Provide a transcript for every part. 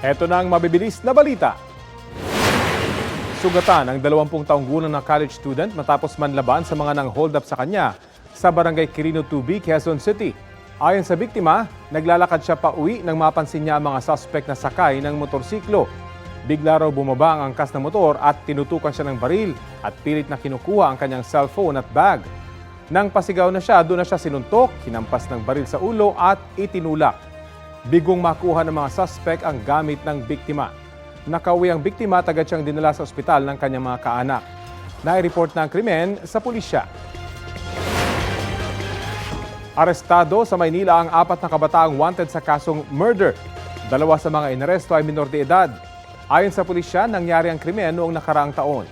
Ito na ang mabibilis na balita. Sugatan ang 20 taong gulang na college student matapos manlaban sa mga nang hold up sa kanya sa barangay Quirino 2B, Quezon City. Ayon sa biktima, naglalakad siya pa uwi nang mapansin niya ang mga suspect na sakay ng motorsiklo. Bigla raw bumaba ang angkas ng motor at tinutukan siya ng baril at pilit na kinukuha ang kanyang cellphone at bag. Nang pasigaw na siya, doon na siya sinuntok, hinampas ng baril sa ulo at itinulak. Bigong makuha ng mga suspect ang gamit ng biktima. Nakauwi ang biktima, tagad siyang dinala sa ospital ng kanyang mga kaanak. Nai-report na ang krimen sa pulisya. Arestado sa Maynila ang apat na kabataang wanted sa kasong murder. Dalawa sa mga inaresto ay minor de edad. Ayon sa pulisya, nangyari ang krimen noong nakaraang taon.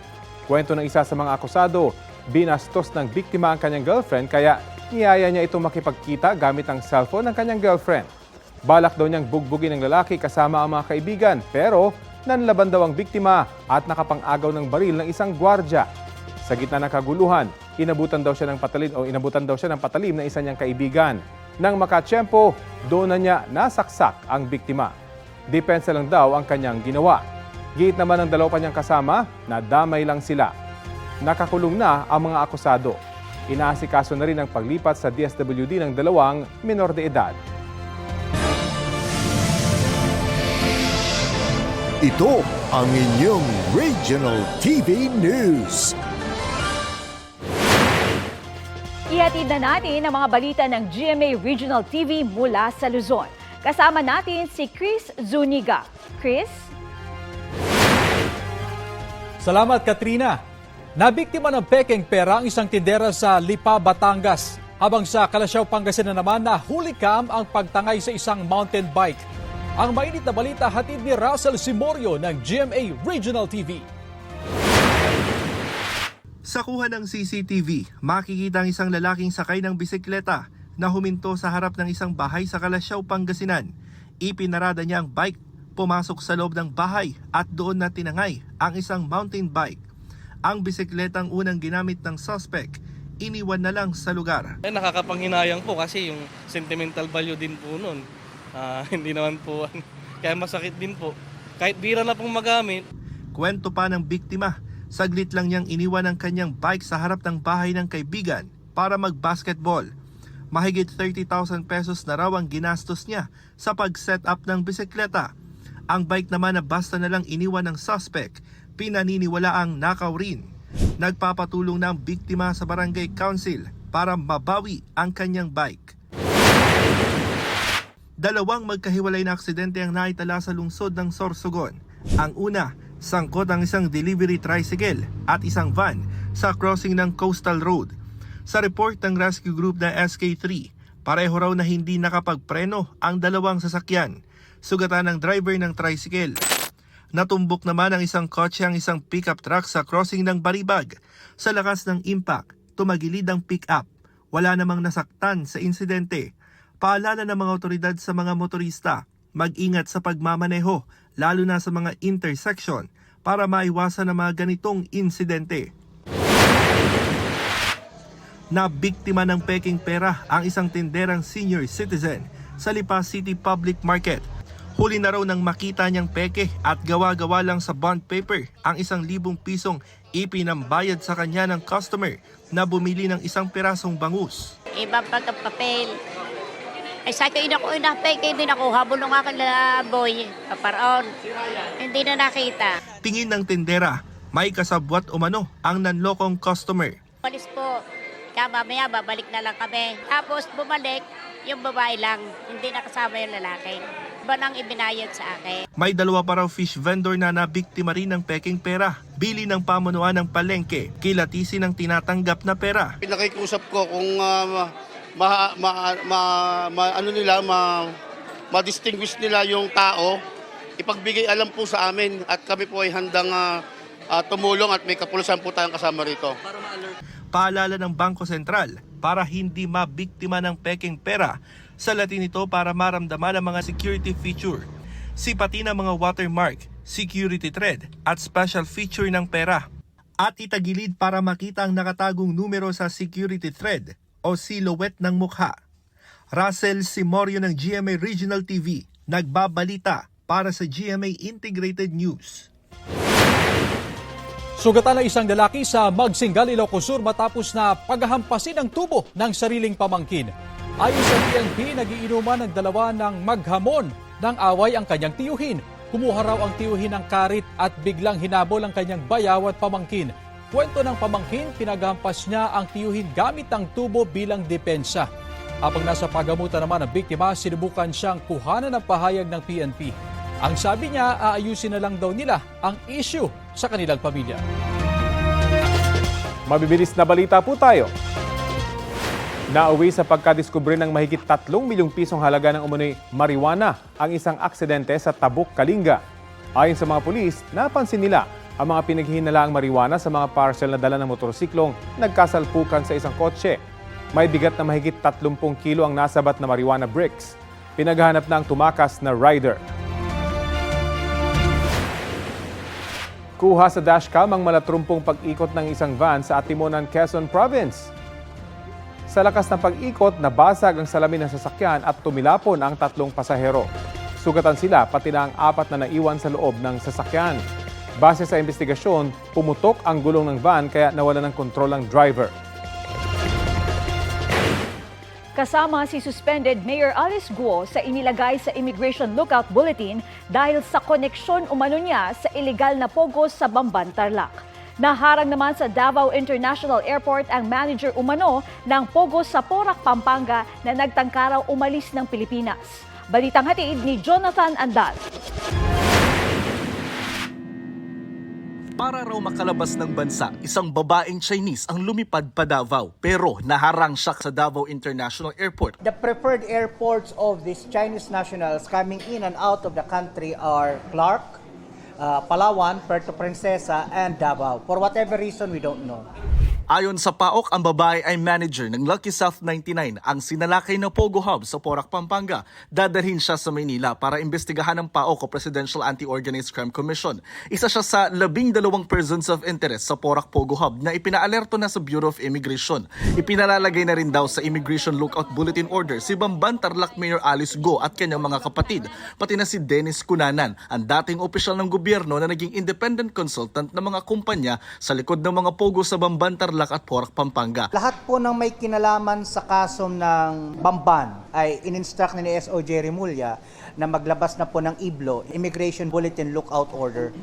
Kwento ng isa sa mga akusado, binastos ng biktima ang kanyang girlfriend kaya niyaya niya itong makipagkita gamit ang cellphone ng kanyang girlfriend. Balak daw niyang bugbugin ng lalaki kasama ang mga kaibigan pero nanlaban daw ang biktima at nakapang-agaw ng baril ng isang gwardya. Sa gitna ng kaguluhan, inabutan daw siya ng patalim o inabutan daw siya ng patalim ng isa niyang kaibigan. Nang makatsyempo, doon na niya nasaksak ang biktima. Depensa lang daw ang kanyang ginawa. Giit naman ng dalawa pa niyang kasama na damay lang sila. Nakakulong na ang mga akusado. Inaasikaso na rin ang paglipat sa DSWD ng dalawang minor de edad. Ito ang inyong Regional TV News. Ihatid na natin ang mga balita ng GMA Regional TV mula sa Luzon. Kasama natin si Chris Zuniga. Chris? Salamat, Katrina. Nabiktima ng pekeng pera ang isang tindera sa Lipa, Batangas. Habang sa Kalasyaw, Pangasinan naman na hulikam ang pagtangay sa isang mountain bike. Ang mainit na balita hatid ni Russell Simorio ng GMA Regional TV. Sa kuha ng CCTV, makikita ang isang lalaking sakay ng bisikleta na huminto sa harap ng isang bahay sa Kalasyaw, Pangasinan. Ipinarada niya ang bike, pumasok sa loob ng bahay at doon na tinangay ang isang mountain bike. Ang bisikletang unang ginamit ng suspect, iniwan na lang sa lugar. Eh, nakakapanghinayang po kasi yung sentimental value din po nun. Ah, hindi naman po, kaya masakit din po. Kahit bira na pong magamit, Kwento pa ng biktima, saglit lang niyang iniwan ang kanyang bike sa harap ng bahay ng kaibigan para mag-basketball. Mahigit 30,000 pesos na raw ang ginastos niya sa pag-set up ng bisikleta. Ang bike naman na basta na lang iniwan ng suspect, pinaniniwala ang nakaw rin. Nagpapatulong na ang biktima sa barangay council para mabawi ang kanyang bike. Dalawang magkahiwalay na aksidente ang naitala sa lungsod ng Sorsogon. Ang una, sangkot ang isang delivery tricycle at isang van sa crossing ng Coastal Road. Sa report ng rescue group na SK3, pareho raw na hindi nakapagpreno ang dalawang sasakyan. Sugatan ng driver ng tricycle. Natumbok naman ang isang kotse ang isang pickup truck sa crossing ng Baribag. Sa lakas ng impact, tumagilid ang pickup. Wala namang nasaktan sa insidente. Paalala ng mga otoridad sa mga motorista, mag-ingat sa pagmamaneho, lalo na sa mga intersection, para maiwasan ang mga ganitong insidente. Nabiktima ng peking pera ang isang tinderang senior citizen sa Lipa City Public Market. Huli na raw nang makita niyang peke at gawa-gawa lang sa bond paper ang isang libong pisong ipinambayad sa kanya ng customer na bumili ng isang pirasong bangus. Ibang pagkapapel. Ay sa akin ako inapay, kaya hindi ako habol ng aking boy. Paparoon. Hindi na nakita. Tingin ng tindera, may kasabwat umano ang nanlokong customer. Walis po. Kaya mamaya babalik na lang kami. Tapos bumalik, yung babae lang. Hindi nakasama yung lalaki. Iba nang ibinayad sa akin. May dalawa pa raw fish vendor na nabiktima rin ng peking pera. Bili ng pamunuan ng palengke, kilatisi ng tinatanggap na pera. Pinakikusap ko kung ah, ma, ma, ma, ma- ano nila, ma, ma-distinguish nila yung tao, ipagbigay alam po sa amin at kami po ay handang ah, ah, tumulong at may kapulusan po tayong kasama rito. Paalala ng Bangko Sentral para hindi mabiktima ng peking pera. Sa Latin ito para maramdaman ang mga security feature. Sipati ng mga watermark, security thread at special feature ng pera. At itagilid para makita ang nakatagong numero sa security thread o silhouette ng mukha. Russell Simorio ng GMA Regional TV, nagbabalita para sa GMA Integrated News. Sugatan na isang lalaki sa Magsinggal, Ilocos Sur matapos na paghahampasin ang tubo ng sariling pamangkin. Ayon sa PNP, nagiinuman ng dalawa ng maghamon ng away ang kanyang tiyuhin. Kumuha raw ang tiyuhin ng karit at biglang hinabol ang kanyang bayaw at pamangkin. Kwento ng pamangkin, pinaghampas niya ang tiyuhin gamit ang tubo bilang depensa. Habang nasa pagamutan naman ang biktima, sinubukan siyang kuhanan ng pahayag ng PNP. Ang sabi niya, aayusin na lang daw nila ang issue sa kanilang pamilya. Mabibilis na balita po tayo. Nauwi sa pagkadiskubre ng mahigit 3 milyong pisong halaga ng umunoy marijuana ang isang aksidente sa Tabuk, Kalinga. Ayon sa mga pulis, napansin nila ang mga pinaghihinalaang marijuana sa mga parcel na dala ng motorsiklong nagkasalpukan sa isang kotse. May bigat na mahigit 30 kilo ang nasabat na marijuana bricks. Pinaghahanap na ang tumakas na rider. Kuha sa dashcam ang malatrumpong pag-ikot ng isang van sa Atimonan, Quezon Province. Sa lakas ng pag-ikot, nabasag ang salamin ng sasakyan at tumilapon ang tatlong pasahero. Sugatan sila pati na ang apat na naiwan sa loob ng sasakyan. Base sa investigasyon, pumutok ang gulong ng van kaya nawala ng kontrol ang driver. Kasama si suspended Mayor Alice Guo sa inilagay sa Immigration Lookout Bulletin dahil sa koneksyon umano niya sa ilegal na pogos sa Bamban, Tarlac. Naharang naman sa Davao International Airport ang manager umano ng pogos sa Porac, Pampanga na nagtangkaraw umalis ng Pilipinas. Balitang hatid ni Jonathan Andal. Para raw makalabas ng bansa, isang babaeng Chinese ang lumipad pa Davao pero naharang siya sa Davao International Airport. The preferred airports of these Chinese nationals coming in and out of the country are Clark, uh, Palawan, Puerto Princesa, and Davao. For whatever reason, we don't know. Ayon sa PAOK, ang babae ay manager ng Lucky South 99, ang sinalakay na Pogo Hub sa Porac, Pampanga. Dadalhin siya sa Maynila para imbestigahan ng PAOK o Presidential Anti-Organized Crime Commission. Isa siya sa labing dalawang persons of interest sa Porac Pogo Hub na ipinaalerto na sa Bureau of Immigration. Ipinalalagay na rin daw sa Immigration Lookout Bulletin Order si Bamban Tarlac Mayor Alice Go at kanyang mga kapatid, pati na si Dennis Cunanan, ang dating opisyal ng gobyerno na naging independent consultant ng mga kumpanya sa likod ng mga pogo sa Bamban Tarlac at Porac, Pampanga. Lahat po ng may kinalaman sa kaso ng Bamban ay in-instruct ni SOJ Remulla na maglabas na po ng IBLO, Immigration Bulletin Lookout Order.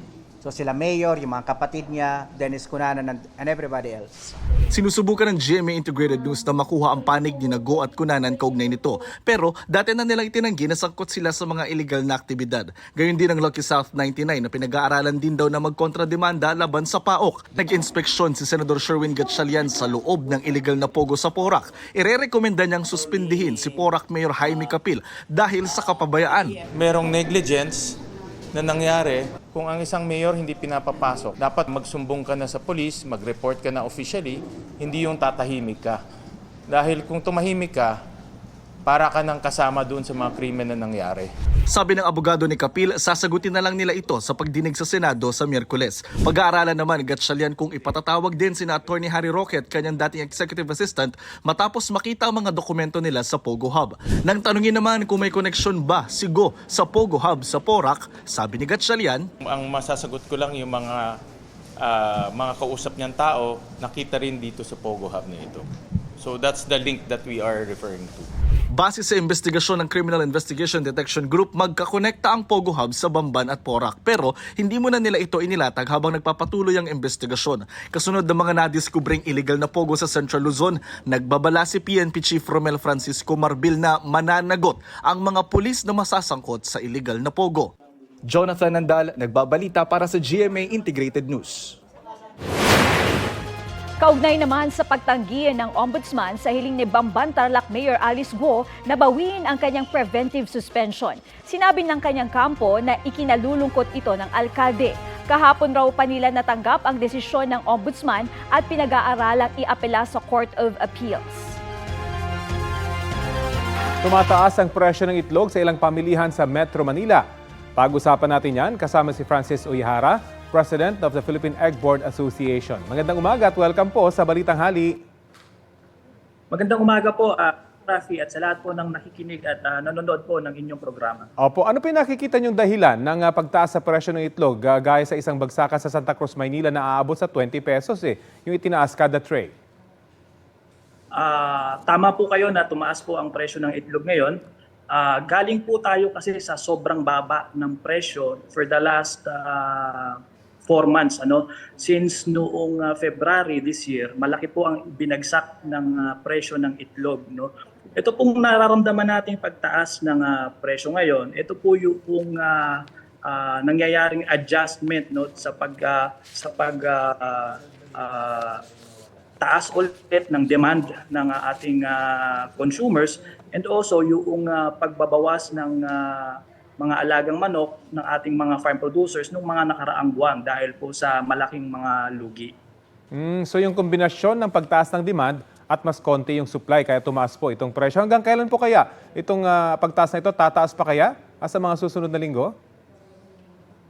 So sila mayor, yung mga kapatid niya, Dennis Cunanan, and, and everybody else. Sinusubukan ng GMA Integrated News na makuha ang panig ni Nago at Kunanan kaugnay nito. Pero dati na nilang itinanggi na sangkot sila sa mga illegal na aktibidad. Gayon din ang Lucky South 99 na pinag-aaralan din daw na magkontrademanda laban sa PAOK. Nag-inspeksyon si Senador Sherwin Gatchalian sa loob ng illegal na pogo sa Porac. Irerekomenda niyang suspindihin si Porac Mayor Jaime Capil dahil sa kapabayaan. merong negligence na nangyari kung ang isang mayor hindi pinapapasok. Dapat magsumbong ka na sa polis, mag-report ka na officially, hindi yung tatahimik ka. Dahil kung tumahimik ka, para ka nang kasama doon sa mga krimen na nangyari. Sabi ng abogado ni Kapil, sasagutin na lang nila ito sa pagdinig sa Senado sa Miyerkules. Pag-aaralan naman ni Gatchalian kung ipatatawag din sina Attorney Harry Roque at kanyang dating executive assistant matapos makita ang mga dokumento nila sa Pogo Hub. Nang tanungin naman kung may koneksyon ba si Go sa Pogo Hub sa Porac, sabi ni Gatchalian, Ang masasagot ko lang yung mga ah, mga kausap niyang tao nakita rin dito sa Pogo Hub na ito. So that's the link that we are referring to. Base sa investigasyon ng Criminal Investigation Detection Group, magkakonekta ang Pogo Hub sa Bamban at Porac. Pero hindi muna nila ito inilatag habang nagpapatuloy ang investigasyon. Kasunod ng mga nadiskubring illegal na Pogo sa Central Luzon, nagbabala si PNP Chief Romel Francisco Marbil na mananagot ang mga pulis na masasangkot sa illegal na Pogo. Jonathan Nandal, nagbabalita para sa GMA Integrated News. Kaugnay naman sa pagtanggi ng ombudsman sa hiling ni Bamban Tarlac Mayor Alice Guo na bawiin ang kanyang preventive suspension. Sinabi ng kanyang kampo na ikinalulungkot ito ng alkalde. Kahapon raw pa nila natanggap ang desisyon ng ombudsman at pinag-aaralang iapela sa Court of Appeals. Tumataas ang presyo ng itlog sa ilang pamilihan sa Metro Manila. Pag-usapan natin yan kasama si Francis Uyahara, President of the Philippine Egg Board Association. Magandang umaga at welcome po sa Balitang Hali. Magandang umaga po. ah, Rafi, at sa lahat po ng nakikinig at ah, nanonood po ng inyong programa. Opo, ano po yung nakikita niyong dahilan ng ah, pagtaas sa presyo ng itlog ah, gaya sa isang bagsakan sa Santa Cruz, Maynila na aabot sa 20 pesos eh, yung itinaas kada tray? Ah, tama po kayo na tumaas po ang presyo ng itlog ngayon. Ah, galing po tayo kasi sa sobrang baba ng presyo for the last ah, four months. Ano? Since noong ah, February this year, malaki po ang binagsak ng ah, presyo ng itlog. No? Ito pong nararamdaman nating pagtaas ng ah, presyo ngayon, ito po yung ah, ah, nangyayaring adjustment no, sa pag, ah, sa pag ah, ah, taas ulit ng demand ng uh, ating uh, consumers and also yung uh, pagbabawas ng uh, mga alagang manok ng ating mga farm producers nung mga nakaraang buwan dahil po sa malaking mga lugi. Mm, so yung kombinasyon ng pagtaas ng demand at mas konti yung supply kaya tumaas po itong presyo. Hanggang kailan po kaya itong ah, pagtaas na ito? Tataas pa kaya ah, sa mga susunod na linggo?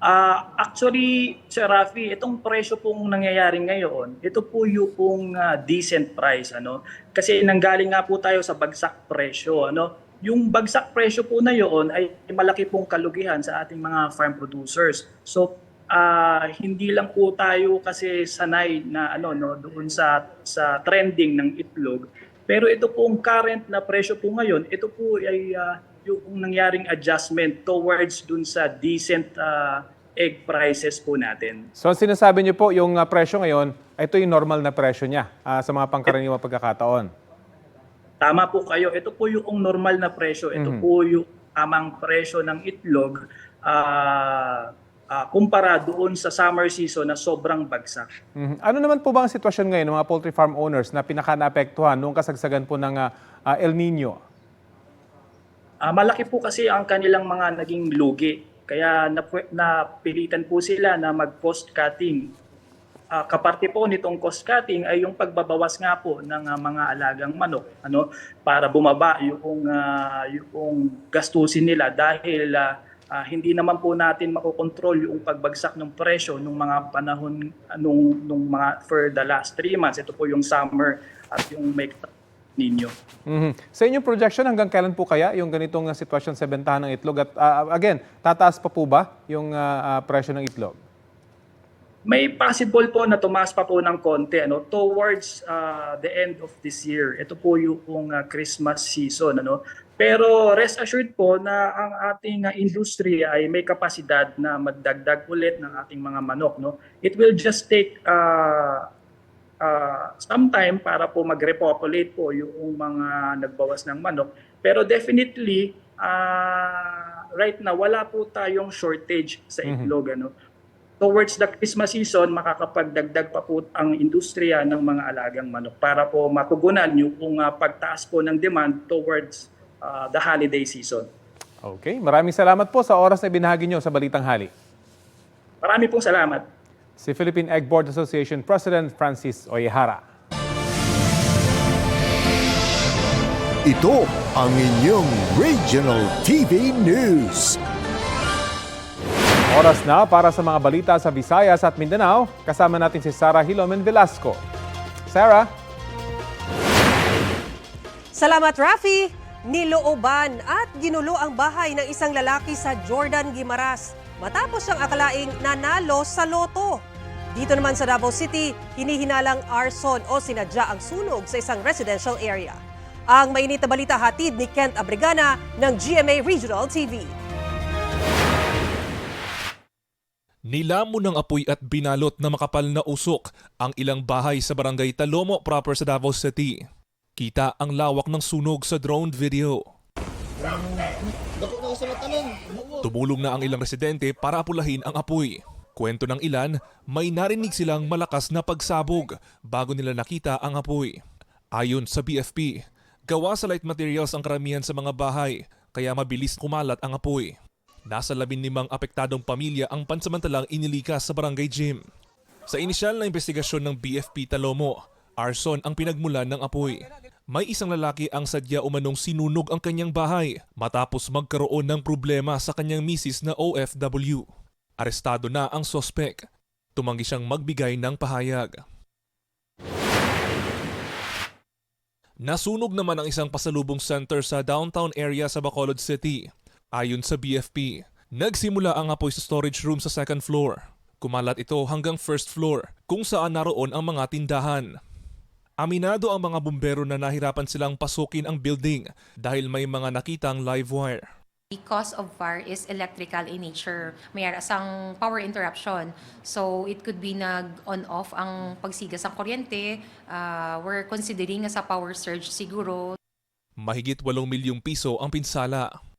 Ah, actually, Sir Rafi, itong presyo pong nangyayari ngayon, ito po yung ah, decent price ano. Kasi nanggaling nga po tayo sa bagsak presyo ano. Yung bagsak presyo po na yon ay malaki pong kalugihan sa ating mga farm producers. So ah, hindi lang po tayo kasi sanay na ano no doon sa sa trending ng itlog. Pero ito pong current na presyo po ngayon, ito po ay ah, yung nangyaring adjustment towards dun sa decent ah, egg prices po natin. So sinasabi niyo po, yung ah, presyo ngayon, ito yung normal na presyo niya ah, sa mga pangkaraniwang pagkakataon. Tama po kayo. Ito po yung normal na presyo. Ito Mhm. po yung tamang presyo ng itlog ah, ah, kumpara doon sa summer season na sobrang bagsak. Mhm. Ano naman po ba ang sitwasyon ngayon ng mga poultry farm owners na pinaka-naapektuhan noong kasagsagan po ng ah, ah, El Nino? Ah, malaki po kasi ang kanilang mga naging lugi. Kaya nap- napilitan po sila na mag-cost cutting. Ah, kaparte po nitong cost cutting ay yung pagbabawas nga po ng ah, mga alagang manok ano para bumaba yung ah, yung gastusin nila dahil ah, ah, hindi naman po natin makokontrol yung pagbagsak ng presyo nung mga panahon ah, nung nung mga for the last three months ito po yung summer at yung may ninyo. Mhm. Sa inyong projection, hanggang kailan po kaya yung ganitong sitwasyon sa bentahan ng itlog? At ah, again, tataas pa po ba yung ah, ah, presyo ng itlog? May possible po na tumaas pa po ng konti ano towards uh, the end of this year. Ito po yung uh, Christmas season ano. Pero rest assured po na ang ating uh, industriya ay may kapasidad na magdagdag ulit ng ating mga manok no. It will just take uh, uh, some time para po mag-repopulate po yung mga nagbawas ng manok. Pero definitely uh, right now wala po tayong shortage sa itlog ano towards the Christmas season, makakapagdagdag pa po ang industriya ng mga alagang manok para po matugunan yung uh, pagtaas po ng demand towards uh, the holiday season. Okay, maraming salamat po sa oras na binahagi nyo sa Balitang Hali. Marami pong salamat. Si Philippine Egg Board Association President Francis Oyehara. Ito ang inyong Regional TV News. Oras na para sa mga balita sa Visayas at Mindanao. Kasama natin si Sarah Hilomen Velasco. Sarah? Salamat Rafi! Nilooban at ginulo ang bahay ng isang lalaki sa Jordan Guimaras matapos siyang akalaing nanalo sa loto. Dito naman sa Davao City, hinihinalang arson o sinadya ang sunog sa isang residential area. Ang mainit na balita hatid ni Kent Abrigana ng GMA Regional TV. Nilamon ng apoy at binalot na makapal na usok ang ilang bahay sa barangay Talomo proper sa Davao City. Kita ang lawak ng sunog sa drone video. Tumulong na ang ilang residente para apulahin ang apoy. Kwento ng ilan, may narinig silang malakas na pagsabog bago nila nakita ang apoy. Ayon sa BFP, gawa sa light materials ang karamihan sa mga bahay kaya mabilis kumalat ang apoy. Nasa labing limang apektadong pamilya ang pansamantalang inilikas sa barangay gym. Sa inisyal na investigasyon ng BFP Talomo, arson ang pinagmulan ng apoy. May isang lalaki ang sadya umanong sinunog ang kanyang bahay matapos magkaroon ng problema sa kanyang misis na OFW. Arestado na ang sospek. Tumanggi siyang magbigay ng pahayag. Nasunog naman ang isang pasalubong center sa downtown area sa Bacolod City. Ayon sa BFP, nagsimula ang apoy sa storage room sa second floor. Kumalat ito hanggang first floor kung saan naroon ang mga tindahan. Aminado ang mga bumbero na nahirapan silang pasukin ang building dahil may mga nakitang live wire. The cause of fire is electrical in nature. May asang power interruption. So it could be nag-on-off ang pagsigas ng kuryente. Uh, we're considering sa power surge siguro. Mahigit 8 milyong piso ang pinsala.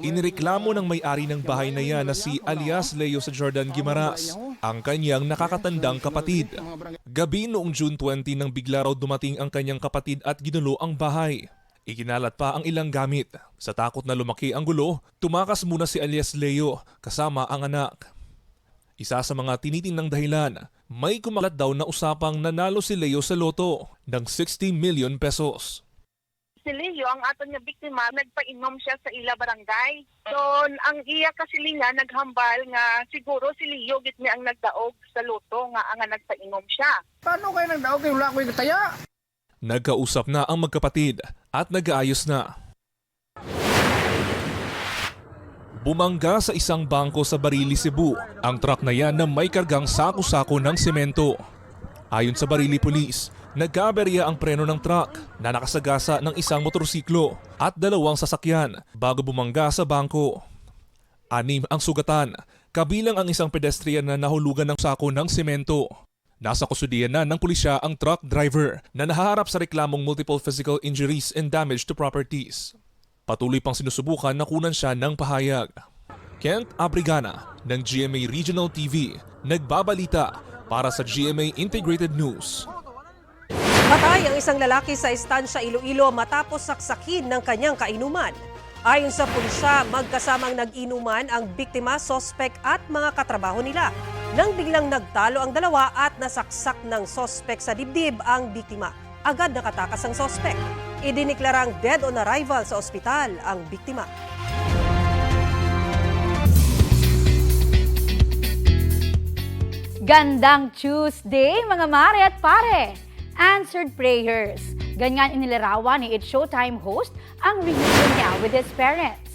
Inireklamo ng may-ari ng bahay na yan na si alias Leo sa Jordan Gimaras, ang kanyang nakakatandang kapatid. Gabi noong June 20 nang bigla raw dumating ang kanyang kapatid at ginulo ang bahay. Ikinalat pa ang ilang gamit. Sa takot na lumaki ang gulo, tumakas muna si alias Leo kasama ang anak. Isa sa mga tinitinang dahilan, may kumalat daw na usapang nanalo si Leo sa loto ng 60 million pesos. Si Leo, ang ato niya biktima, nagpainom siya sa ila barangay. So, ang iya kasi niya naghambal nga siguro si Leo git niya ang nagdaog sa luto nga ang nagpainom siya. Paano kayo nagdaog kay wala ko yung taya? Nagkausap na ang magkapatid at nag-aayos na. Bumangga sa isang bangko sa Barili, Cebu ang truck na yan na may kargang sako-sako ng semento. Ayon sa Barili Police, nagkaberya ang preno ng truck na nakasagasa ng isang motorsiklo at dalawang sasakyan bago bumangga sa bangko. Anim ang sugatan, kabilang ang isang pedestrian na nahulugan ng sako ng semento. Nasa kusudian na ng pulisya ang truck driver na nahaharap sa reklamong multiple physical injuries and damage to properties. Patuloy pang sinusubukan na kunan siya ng pahayag. Kent Abrigana ng GMA Regional TV nagbabalita para sa GMA Integrated News. Patay ang isang lalaki sa istansya Iloilo matapos saksakin ng kanyang kainuman. Ayon sa pulisya, magkasamang nag-inuman ang biktima, sospek at mga katrabaho nila. Nang biglang nagtalo ang dalawa at nasaksak ng sospek sa dibdib ang biktima. Agad nakatakas ang sospek. Idiniklarang dead on arrival sa ospital ang biktima. Gandang Tuesday, mga mare at pare! Answered prayers. Ganyan inilarawan ni It's Showtime host ang reunion niya with his parents.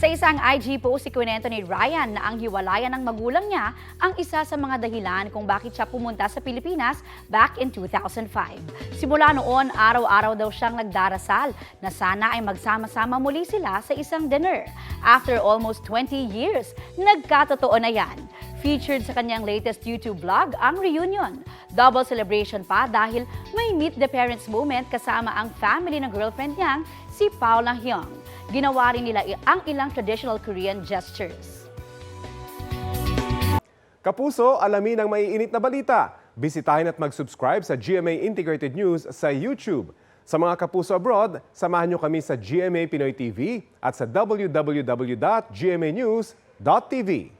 Sa isang IG post, ikwento ni Ryan na ang hiwalayan ng magulang niya ang isa sa mga dahilan kung bakit siya pumunta sa Pilipinas back in 2005. Simula noon, araw-araw daw siyang nagdarasal na sana ay magsama-sama muli sila sa isang dinner. After almost 20 years, nagkatotoo na yan. Featured sa kanyang latest YouTube vlog ang reunion. Double celebration pa dahil may meet the parents moment kasama ang family ng girlfriend niyang si Paula Hyung. Ginawa rin nila ang ilang traditional Korean gestures. Kapuso, alamin ang maiinit na balita. Bisitahin at mag-subscribe sa GMA Integrated News sa YouTube. Sa mga kapuso abroad, samahan nyo kami sa GMA Pinoy TV at sa www.gmanews.tv.